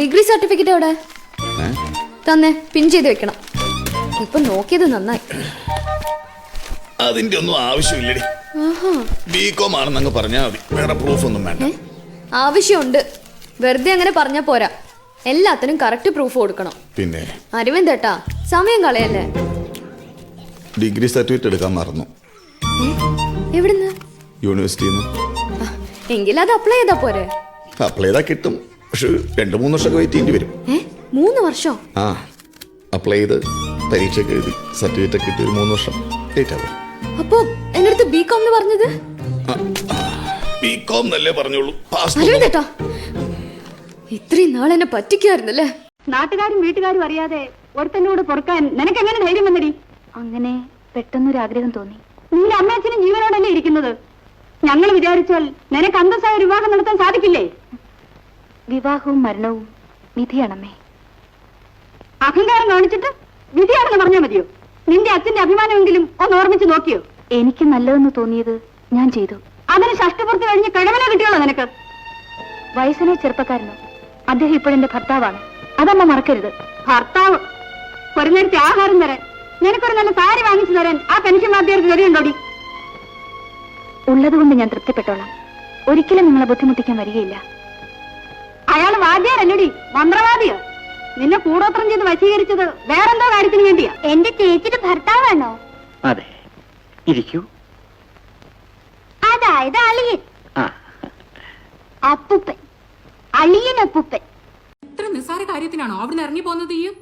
Degree certificate എവിടെ? തന്നെ പിൻ ചെയ്ത് വെക്കണം. ഇപ്പൊ നോക്കിയത് നന്നായി. അതിന്റെ ഒന്നും ആവശ്യമില്ലടി. ബികോം ആണെന്ന് അങ്ങ് പറഞ്ഞാൽ മതി. വേറെ പ്രൂഫ് ഒന്നും വേണ്ട. ആവശ്യമുണ്ട്. വെറുതെ അങ്ങനെ പറഞ്ഞാ പോരാ. എല്ലാത്തിനും കറക്റ്റ് പ്രൂഫ് കൊടുക്കണം. പിന്നെ? അരവിന്ദ് ഏട്ടാ സമയം കളയല്ലേ? ഡിഗ്രി സർട്ടിഫിക്കറ്റ് എടുക്കാൻ മറന്നു? എവിടുന്ന്? യൂണിവേഴ്സിറ്റിന്ന് എങ്കിൽ അത് അപ്ലൈ ചെയ്താ പോരെ. അപ്ലൈ ചെയ്താ കിട്ടും. പക്ഷെ രണ്ട് മൂന്ന് വർഷമൊക്കെ വെയിറ്റ് ചെയ്യേണ്ടി വരും. മൂന്ന് വർഷം? ആ അപ്ലൈ ചെയ്ത് പരീക്ഷ എഴുതി സർട്ടിഫിക്കറ്റ് ഒക്കെ കിട്ടി ഒരു മൂന്ന് വർഷം ലേറ്റ് ആവും. അപ്പോ എന്റെ അടുത്ത് ബി കോം എന്ന് പറഞ്ഞത് ബി കോം എന്നല്ലേ പറഞ്ഞോളൂ പാസ് അരവിന്ദേട്ടാ ഇത്രയും നാൾ എന്നെ പറ്റിക്കായിരുന്നല്ലേ? നാട്ടുകാരും വീട്ടുകാരും അറിയാതെ ഒരുത്തന്നോട് പൊറുക്കാൻ നിനക്ക് എങ്ങനെ ധൈര്യം വന്നടി? അങ്ങനെ പെട്ടെന്നൊരാഗ്രഹം തോന്നി. നിന്റെ അമ്മയച്ഛനും ജീവനോടല്ലേ ഇരിക്കുന്നത്? ഞങ്ങൾ വിചാരിച്ചാൽ നിനക്ക് അന്തസ്സായ ഒരു വിവാഹം നടത്താൻ സാധിക്കില്ലേ? വിവാഹവും മരണവും വിധിയാണമ്മേ. അഹങ്കാരം കാണിച്ചിട്ട് വിധിയാണെന്ന് പറഞ്ഞാൽ മതിയോ? നിന്റെ അച്ഛന്റെ അഭിമാനമെങ്കിലും ഒന്ന് ഓർമ്മിച്ച് നോക്കിയോ? എനിക്ക് നല്ലതെന്ന് തോന്നിയത് ഞാൻ ചെയ്തു. അതിന് ഷഷ്ടപൂർത്തി കഴിഞ്ഞ് കിഴവനെ കിട്ടിയോളൂ നിനക്ക്? വയസ്സിനെ ചെറുപ്പക്കാരനോ? അദ്ദേഹം ഇപ്പോഴെന്റെ ഭർത്താവാണ്. അതമ്മ മറക്കരുത്. ഭർത്താവ് ഒരു നേരത്തെ ആഹാരം തരാൻ നിനക്കൊരു നല്ല സാരി വാങ്ങിച്ചു തരാൻ ആ പെൻഷൻ വാദ്യർക്ക് ഗതിയുണ്ടോടി? ഉള്ളതുകൊണ്ട് ഞാൻ തൃപ്തിപ്പെട്ടോളാം. ഒരിക്കലും നിങ്ങളെ ബുദ്ധിമുട്ടിക്കാൻ വരികയില്ല. വാദ്യാരല്ലടി മന്ത്രവാദിയോ. നിന്നെ കൂടോത്രം ചെയ്ത് വശീകരിച്ചത് വേറെന്തോ കാര്യത്തിന് വേണ്ടിയാ. എന്റെ ചേച്ചിയുടെ ഭർത്താവാണോ? അതെ. ഇരിക്കൂ. അതായത് അളിയൻ. ആ. അപ്പുപ്പൻ. അളിയൻ അപ്പുപ്പൻ. ഇത്ര നിസ്സാര കാര്യത്തിനാണോ അവിടുന്ന് ഇറങ്ങി പോകുന്നത് ഈ?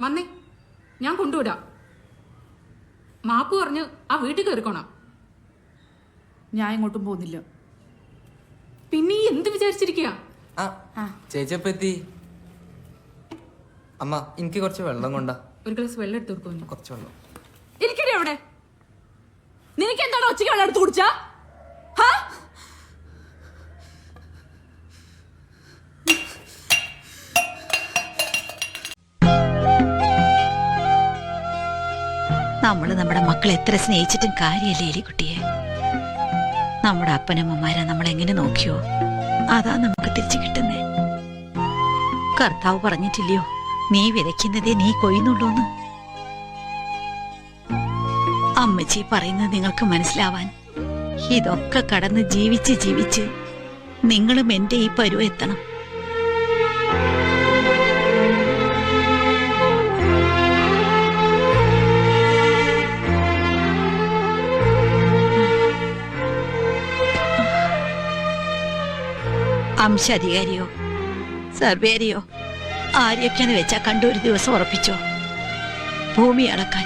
വന്നേ ഞാൻ കൊണ്ടുവിടാം. മാപ്പ് പറഞ്ഞ് ആ വീട്ടിൽ കയറിക്കോണം. ഞാൻ എങ്ങോട്ടും പോകുന്നില്ല. പിന്നെ ഈ എന്ത് വിചാരിച്ചിരിക്കുക ആ ചേച്ചി അപ്പൊ അമ്മ എനിക്ക് കുറച്ച് വെള്ളം കൊണ്ടാ. ഒരു ഗ്ലാസ് വെള്ളം എടുത്ത് കൊടുക്കുന്നു കുറച്ച് വെള്ളം. ഇരിക്കണേ അവിടെ നിനക്ക് എന്താണ് ഒച്ചയ്ക്ക് വെള്ളം എടുത്ത് കുടിച്ചാ? ഹാ? നമ്മൾ നമ്മുടെ മക്കളെ എത്ര സ്നേഹിച്ചിട്ടും കാര്യമല്ലേ എലിക്കുട്ടിയെ നമ്മുടെ അപ്പനമ്മമാരെ നമ്മളെങ്ങനെ നോക്കിയോ? അതാ നമുക്ക് തിരിച്ചു കിട്ടുന്നേ. കർത്താവ് പറഞ്ഞിട്ടില്ലയോ? നീ വിതയ്ക്കുന്നതേ നീ കൊയ്യുന്നുള്ളൂന്ന്. അമ്മച്ചി പറയുന്നത് നിങ്ങൾക്ക് മനസ്സിലാവാൻ. ഇതൊക്കെ കടന്ന് ജീവിച്ച് ജീവിച്ച് നിങ്ങളും എന്റെ ഈ പരുവ അംശാധികാരിയോ? സർവേരിയോ ആര്യക്കെന്ന് വെച്ചാൽ കണ്ടു ഒരു ദിവസം ഉറപ്പിച്ചോ? ഭൂമി അളക്കാൻ.